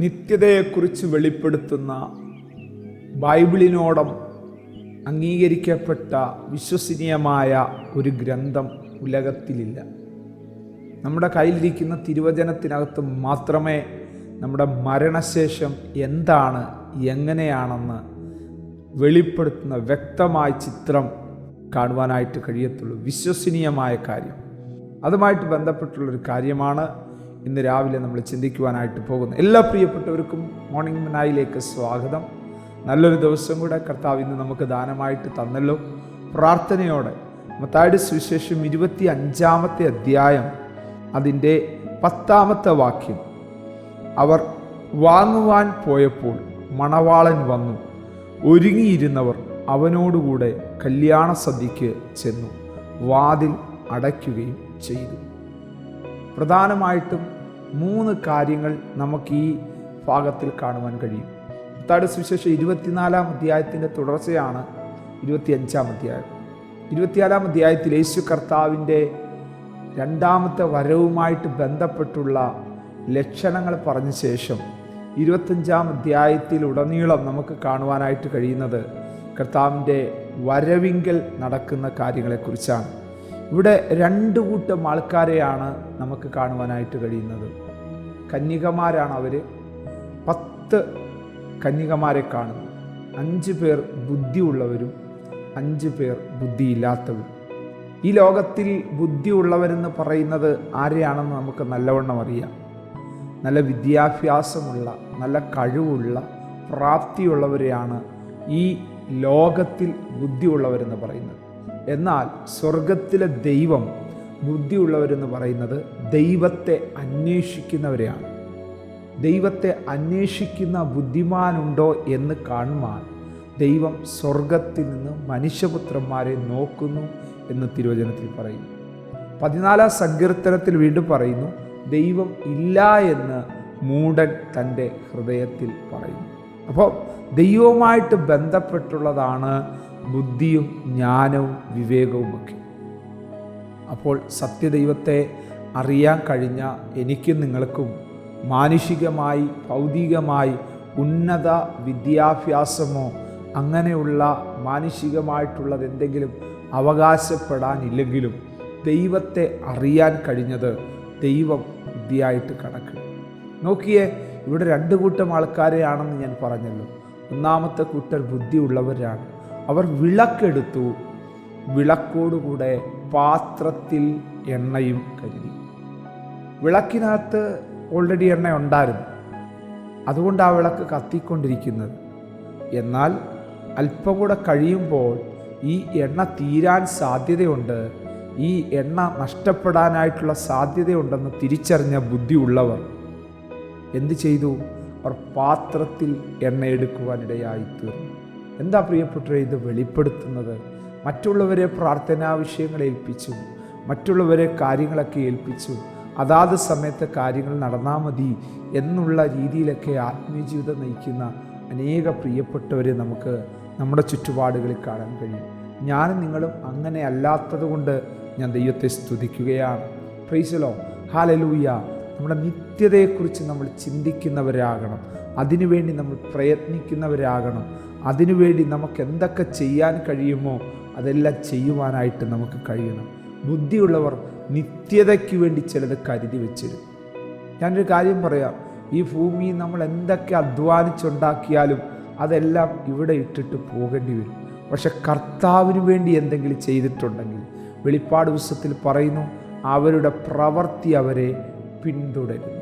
നിത്യതയെക്കുറിച്ച് വെളിപ്പെടുത്തുന്ന ബൈബിളിനോടം അംഗീകരിക്കപ്പെട്ട വിശ്വസനീയമായ ഒരു ഗ്രന്ഥം ഉലകത്തിലില്ല. നമ്മുടെ കയ്യിലിരിക്കുന്ന തിരുവചനത്തിനകത്ത് മാത്രമേ നമ്മുടെ മരണശേഷം എന്താണ് എങ്ങനെയാണെന്ന് വെളിപ്പെടുത്തുന്ന വ്യക്തമായ ചിത്രം കാണുവാനായിട്ട് കഴിയത്തുള്ളൂ. വിശ്വസനീയമായ കാര്യം. അതുമായിട്ട് ബന്ധപ്പെട്ടുള്ളൊരു കാര്യമാണ് ഇന്ന് രാവിലെ നമ്മൾ ചിന്തിക്കുവാനായിട്ട് പോകുന്നു. എല്ലാ പ്രിയപ്പെട്ടവർക്കും മോർണിംഗ് മനായിലേക്ക് സ്വാഗതം. നല്ലൊരു ദിവസം കൂടെ കർത്താവ് ഇന്ന് നമുക്ക് ദാനമായിട്ട് തന്നല്ലോ. പ്രാർത്ഥനയോടെ മത്തായുടെ സുവിശേഷം ഇരുപത്തി അഞ്ചാമത്തെ അധ്യായം അതിന്റെ പത്താമത്തെ വാക്യം. അവർ വാങ്ങുവാൻ പോയപ്പോൾ മണവാളൻ വന്നു. ഒരുങ്ങിയിരുന്നവർ അവനോടുകൂടെ കല്യാണ സദ്യക്ക് ചെന്നു. വാതിൽ അടയ്ക്കുകയും ചെയ്തു. പ്രധാനമായിട്ടും മൂന്ന് കാര്യങ്ങൾ നമുക്ക് ഈ ഭാഗത്തിൽ കാണുവാൻ കഴിയും. തയുടെ സുവിശേഷം ഇരുപത്തിനാലാം അധ്യായത്തിന്റെ തുടർച്ചയാണ് ഇരുപത്തിയഞ്ചാം അധ്യായം. ഇരുപത്തിനാലാം അധ്യായത്തിൽ യേശു കർത്താവിന്റെ രണ്ടാമത്തെ വരവുമായിട്ട് ബന്ധപ്പെട്ടുള്ള ലക്ഷണങ്ങൾ പറഞ്ഞ ശേഷം ഇരുപത്തഞ്ചാം അധ്യായത്തിൽ ഉടനീളം നമുക്ക് കാണുവാനായിട്ട് കഴിയുന്നത് കർത്താവിന്റെ വരവിങ്കൽ നടക്കുന്ന കാര്യങ്ങളെക്കുറിച്ചാണ്. ഇവിടെ രണ്ട് കൂട്ടം ആൾക്കാരെയാണ് നമുക്ക് കാണുവാനായിട്ട് കഴിയുന്നത്. കന്യകമാരാണ് അവർ പത്ത് കന്യകമാരെ കാണുന്നു. അഞ്ച് പേർ ബുദ്ധിയുള്ളവരും അഞ്ച് പേർ ബുദ്ധിയില്ലാത്തവരും. ഈ ലോകത്തിൽ ബുദ്ധിയുള്ളവരെന്ന് പറയുന്നത് ആരെയാണെന്ന് നമുക്ക് നല്ലവണ്ണം അറിയാം. നല്ല വിദ്യാഭ്യാസമുള്ള നല്ല കഴിവുള്ള പ്രാപ്തിയുള്ളവരെയാണ് ഈ ലോകത്തിൽ ബുദ്ധിയുള്ളവരെന്ന് പറയുന്നത്. എന്നാൽ സ്വർഗത്തിലെ ദൈവം ബുദ്ധിയുള്ളവരെന്ന് പറയുന്നത് ദൈവത്തെ അന്വേഷിക്കുന്നവരെയാണ്. ദൈവത്തെ അന്വേഷിക്കുന്ന ബുദ്ധിമാനുണ്ടോ എന്ന് കാണുവാൻ ദൈവം സ്വർഗത്തിൽ നിന്ന് മനുഷ്യപുത്രന്മാരെ നോക്കുന്നു എന്ന് തിരുവചനത്തിൽ പറയുന്നു. പതിനാലാം സങ്കീർത്തനത്തിൽ വീണ്ടും പറയുന്നു ദൈവം ഇല്ല എന്ന് മൂടൻ തന്റെ ഹൃദയത്തിൽ പറയുന്നു. അപ്പോൾ ദൈവവുമായിട്ട് ബന്ധപ്പെട്ടുള്ളതാണ് ബുദ്ധിയും ജ്ഞാനവും വിവേകവുമൊക്കെ. അപ്പോൾ സത്യദൈവത്തെ അറിയാൻ കഴിഞ്ഞ എനിക്കും നിങ്ങൾക്കും മാനുഷികമായി ഭൗതികമായി ഉന്നത വിദ്യാഭ്യാസമോ അങ്ങനെയുള്ള മാനുഷികമായിട്ടുള്ളത് എന്തെങ്കിലും അവകാശപ്പെടാനില്ലെങ്കിലും ദൈവത്തെ അറിയാൻ കഴിഞ്ഞത് ദൈവം ബുദ്ധിയായിട്ട് കണക്ക്. നോക്കിയേ ഇവിടെ രണ്ട് കൂട്ടം ആൾക്കാരെയാണെന്ന് ഞാൻ പറഞ്ഞല്ലോ. ഒന്നാമത്തെ കൂട്ടർ ബുദ്ധിയുള്ളവരാണ്. അവർ വിളക്കെടുത്തു വിളക്കോടുകൂടെ പാത്രത്തിൽ എണ്ണയും കരുതി. വിളക്കിനകത്ത് ഓൾറെഡി എണ്ണ ഉണ്ടായിരുന്നു. അതുകൊണ്ട് ആ വിളക്ക് കത്തിക്കൊണ്ടിരിക്കുന്നത്. എന്നാൽ അല്പം കൂടെ കഴിയുമ്പോൾ ഈ എണ്ണ തീരാൻ സാധ്യതയുണ്ട്. ഈ എണ്ണ നഷ്ടപ്പെടാനായിട്ടുള്ള സാധ്യതയുണ്ടെന്ന് തിരിച്ചറിഞ്ഞ ബുദ്ധി ഉള്ളവർ എന്ത് ചെയ്തു? അവർ പാത്രത്തിൽ എണ്ണ എടുക്കുവാനിടയായി തീർന്നു എന്താ പ്രിയപ്പെട്ടവരെ ഇത് വെളിപ്പെടുത്തുന്നത്? മറ്റുള്ളവരെ പ്രാർത്ഥനാ വിഷയങ്ങൾ ഏൽപ്പിച്ചു. മറ്റുള്ളവരെ കാര്യങ്ങളൊക്കെ ഏൽപ്പിച്ചു. അതാത് സമയത്ത് കാര്യങ്ങൾ നടന്നാൽ മതി എന്നുള്ള രീതിയിലൊക്കെ ആത്മീയ ജീവിതം നയിക്കുന്ന അനേക പ്രിയപ്പെട്ടവരെ നമുക്ക് നമ്മുടെ ചുറ്റുപാടുകളിൽ കാണാൻ കഴിയും. ഞാൻ നിങ്ങളും അങ്ങനെ അല്ലാത്തതുകൊണ്ട് ഞാൻ ദൈവത്തെ സ്തുതിക്കുകയാണ്. പ്രൈസലോ ഹാലലൂയ നമ്മുടെ നിത്യതയെക്കുറിച്ച് നമ്മൾ ചിന്തിക്കുന്നവരാകണം. അതിനുവേണ്ടി നമ്മൾ പ്രയത്നിക്കുന്നവരാകണം. അതിനുവേണ്ടി നമുക്ക് എന്തൊക്കെ ചെയ്യാൻ കഴിയുമോ അതെല്ലാം ചെയ്യുവാനായിട്ട് നമുക്ക് കഴിയണം. ബുദ്ധിയുള്ളവർ നിത്യതയ്ക്ക് വേണ്ടി ചിലത് കരുതി വെച്ചിരുന്നു ഞാനൊരു കാര്യം പറയാം. ഈ ഭൂമി നമ്മൾ എന്തൊക്കെ അധ്വാനിച്ചുണ്ടാക്കിയാലും അതെല്ലാം ഇവിടെ ഇട്ടിട്ട് പോകേണ്ടി വരും. പക്ഷെ കർത്താവിന് വേണ്ടി എന്തെങ്കിലും ചെയ്തിട്ടുണ്ടെങ്കിൽ വെളിപ്പാട് പുസ്തകത്തിൽ പറയുന്നു അവരുടെ പ്രവൃത്തി അവരെ പിന്തുടരുന്നു.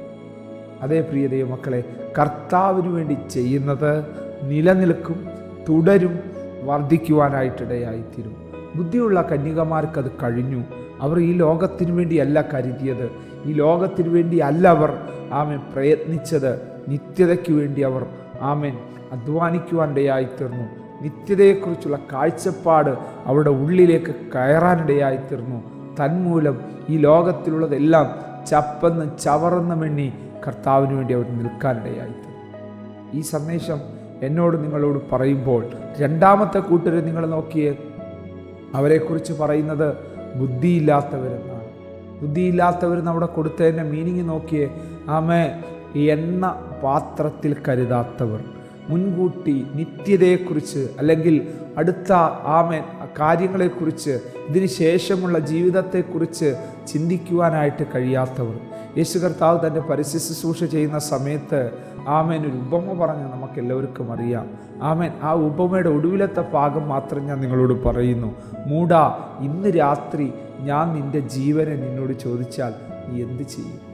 അതേ പ്രിയ ദൈവമക്കളെ കർത്താവിന് വേണ്ടി ചെയ്യുന്നത് നിലനിൽക്കും തുടരും വർദ്ധിക്കുവാനായിട്ടിടയായിത്തീരും. ബുദ്ധിയുള്ള കന്യകമാർക്ക് അത് കഴിഞ്ഞു. അവർ ഈ ലോകത്തിന് വേണ്ടിയല്ല കരുതിയത്. ഈ ലോകത്തിന് വേണ്ടി അല്ല അവർ ആമൻ പ്രയത്നിച്ചത്. നിത്യതയ്ക്ക് വേണ്ടി അവർ ആമൻ അധ്വാനിക്കുവാനിടയായിത്തീർന്നു. നിത്യതയെക്കുറിച്ചുള്ള കാഴ്ചപ്പാട് അവരുടെ ഉള്ളിലേക്ക് കയറാനിടയായിത്തീർന്നു. തന്മൂലം ഈ ലോകത്തിലുള്ളതെല്ലാം ചപ്പെന്ന് ചവറെന്ന് മെണ്ണി കർത്താവിന് വേണ്ടി അവർ നിൽക്കാനിടയായിത്തീർന്നു. ഈ സന്ദേശം എന്നോട് നിങ്ങളോട് പറയുമ്പോൾ രണ്ടാമത്തെ കൂട്ടരെ നിങ്ങൾ നോക്കിയേ അവരെക്കുറിച്ച് പറയുന്നത് ബുദ്ധിയില്ലാത്തവരെന്നാണ്. ബുദ്ധിയില്ലാത്തവർ നമ്മുടെ കൊടുത്തതിന്റെ മീനിങ് നോക്കിയേ ആമേ എണ്ണ പാത്രത്തിൽ കരുതാത്തവർ മുൻകൂട്ടി നിത്യതയെക്കുറിച്ച് അല്ലെങ്കിൽ അടുത്ത ആമേൻ കാര്യങ്ങളെക്കുറിച്ച് ഇതിന് ശേഷമുള്ള ജീവിതത്തെക്കുറിച്ച് ചിന്തിക്കുവാനായിട്ട് കഴിയാത്തവർ. യേശു കർത്താവ് തന്റെ പരിസ്ഥിതി ശുശ്രൂഷ ചെയ്യുന്ന സമയത്ത് ആമേൻ. ഒരു ഉപമ പറഞ്ഞ് നമുക്ക് എല്ലാവർക്കും അറിയാം. ആമേൻ. ആ ഉപമയുടെ ഒടുവിലത്തെ ഭാഗം മാത്രം ഞാൻ നിങ്ങളോട് പറയുന്നു. മൂടാ ഇന്ന് രാത്രി ഞാൻ നിന്റെ ജീവനെ നിന്നോട് ചോദിച്ചാൽ നീ എന്ത് ചെയ്യും?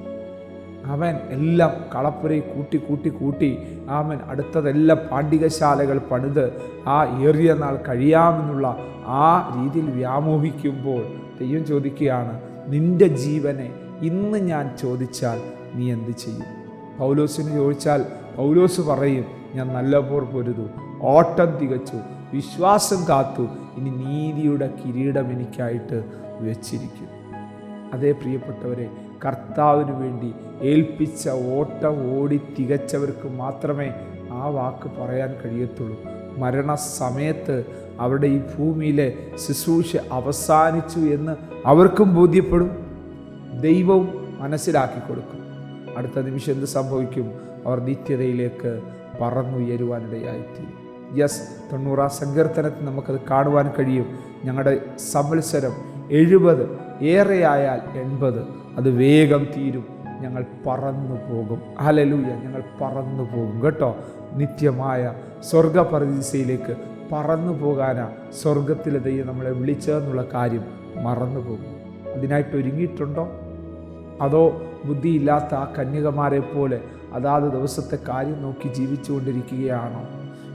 അവൻ എല്ലാം കളപ്പുരയിൽ കൂട്ടി കൂട്ടി കൂട്ടി ആമൻ അടുത്തതെല്ലാം പാണ്ഡികശാലകൾ പണിത് ആ ഏറിയ നാൾ കഴിയാമെന്നുള്ള ആ രീതിയിൽ വ്യാമോഹിക്കുമ്പോൾ തെയ്യം ചോദിക്കുകയാണ് നിന്റെ ജീവനെ ഇന്ന് ഞാൻ ചോദിച്ചാൽ നീ എന്ത് ചെയ്യും? പൗലോസിന് ചോദിച്ചാൽ പൗലോസ് പറയും ഞാൻ നല്ല പോർ പൊരുതു ഓട്ടം തികച്ചു വിശ്വാസം കാത്തു ഇനി നീതിയുടെ കിരീടം എനിക്കായിട്ട് വെച്ചിരിക്കും. അതേ പ്രിയപ്പെട്ടവരെ കർത്താവിന് വേണ്ടി ഏൽപ്പിച്ച ഓട്ടം ഓടി തികച്ചവർക്ക് മാത്രമേ ആ വാക്ക് പറയാൻ കഴിയത്തുള്ളൂ. മരണസമയത്ത് അവിടെ ഈ ഭൂമിയിലെ ശുശ്രൂഷ അവസാനിച്ചു എന്ന് അവർക്കും ബോധ്യപ്പെടും. ദൈവവും മനസ്സിലാക്കി കൊടുക്കും. അടുത്ത നിമിഷം എന്ത് സംഭവിക്കും? അവർ നിത്യതയിലേക്ക് പറന്നുയരുവാനിടയായിത്തീരും യെസ് തൊണ്ണൂറാം സങ്കീർത്തനത്തിൽ നമുക്കത് കാണുവാൻ കഴിയും. ഞങ്ങളുടെ സംവത്സരം എഴുപത് ഏറെയായാൽ എൺപത്. അത് വേഗം തീരും. ഞങ്ങൾ പറന്നു പോകും ഹലലൂയ ഞങ്ങൾ പറന്നു പോകും കേട്ടോ? നിത്യമായ സ്വർഗപ്രതിസയിലേക്ക് പറന്നു പോകാനാ സ്വർഗത്തിലെ ദൈവം നമ്മളെ വിളിച്ചതെന്നുള്ള കാര്യം മറന്നു പോകും അതിനായിട്ട് ഒരുങ്ങിയിട്ടുണ്ടോ? അതോ ബുദ്ധിയില്ലാത്ത ആ കന്യകമാരെ പോലെ അതാത് ദിവസത്തെ കാര്യം നോക്കി ജീവിച്ചുകൊണ്ടിരിക്കുകയാണോ?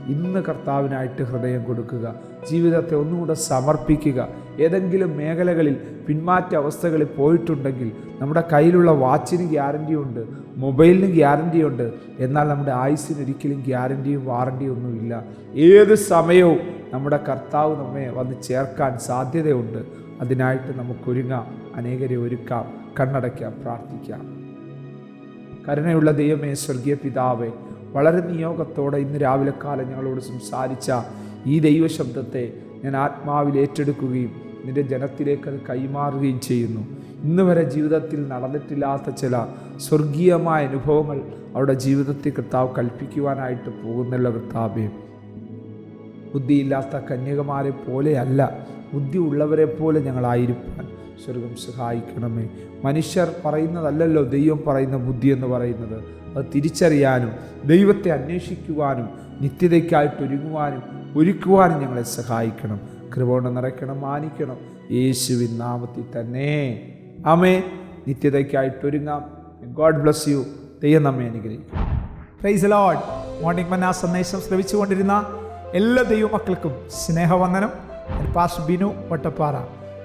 ഇന്ന് കർത്താവിനായിട്ട് ഹൃദയം കൊടുക്കുക ജീവിതത്തെ ഒന്നുകൂടെ സമർപ്പിക്കുക. ഏതെങ്കിലും മേഖലകളിൽ പിന്മാറ്റ അവസ്ഥകളിൽ പോയിട്ടുണ്ടെങ്കിൽ നമ്മുടെ കയ്യിലുള്ള വാച്ചിന് ഗ്യാരണ്ടി ഉണ്ട് മൊബൈലിന് ഗ്യാരണ്ടി ഉണ്ട്. എന്നാൽ നമ്മുടെ ആയുസ്സിന് ഒരിക്കലും ഗ്യാരണ്ടിയും വാറണ്ടിയും ഒന്നുമില്ല. ഏത് സമയവും നമ്മുടെ കർത്താവ് നമ്മെ വന്ന് ചേർക്കാൻ സാധ്യതയുണ്ട്. അതിനായിട്ട് നമുക്കൊരുങ്ങാം അനേകരെ ഒരുക്കാം. കണ്ണടയ്ക്കാം പ്രാർത്ഥിക്കാം. കരുണയുള്ള ദൈവമേ സ്വർഗീയ പിതാവേ വളരെ നിയോഗത്തോടെ ഇന്ന് രാവിലെ കാലം ഞങ്ങളോട് സംസാരിച്ച ഈ ദൈവശബ്ദത്തെ ഞാൻ ആത്മാവിൽ ഏറ്റെടുക്കുകയും നിന്റെ ജനത്തിലേക്ക് അത് കൈമാറുകയും ചെയ്യുന്നു. ഇന്ന് വരെ ജീവിതത്തിൽ നടന്നിട്ടില്ലാത്ത ചില സ്വർഗീയമായ അനുഭവങ്ങൾ അവരുടെ ജീവിതത്തിൽ കർത്താവ് കൽപ്പിക്കുവാനായിട്ട് പോകുന്നുള്ള കർത്താവേ. ബുദ്ധിയില്ലാത്ത കന്യകമാരെ പോലെയല്ല ബുദ്ധി ഉള്ളവരെ പോലെ ഞങ്ങളായിരിക്കാൻ സ്വർഗം സഹായിക്കണമേ. മനുഷ്യർ പറയുന്നതല്ലല്ലോ ദൈവം പറയുന്ന ബുദ്ധി എന്ന് പറയുന്നത്. അത് തിരിച്ചറിയാനും ദൈവത്തെ അന്വേഷിക്കുവാനും നിത്യതയ്ക്കായിട്ട് ഒരുങ്ങുവാനും ഒരുക്കുവാനും ഞങ്ങളെ സഹായിക്കണം. കൃപകൊണ്ട് നിറയ്ക്കണം മാനിക്കണം. യേശുവിൻ നാമത്തിൽ തന്നെ. അമേ നിത്യതയ്ക്കായിട്ട് ഒരുങ്ങാം. ഗോഡ് ബ്ലസ് യു ദൈവം നമ്മെ അനുഗ്രഹിക്കും പ്രൈസ് ലോഡ് മോർണിംഗ് മന്ന സന്ദേശം ശ്രവിച്ചുകൊണ്ടിരുന്ന എല്ലാ ദൈവമക്കൾക്കും സ്നേഹവന്ദനം. പാസ് ബിനു വട്ടപ്പാറ.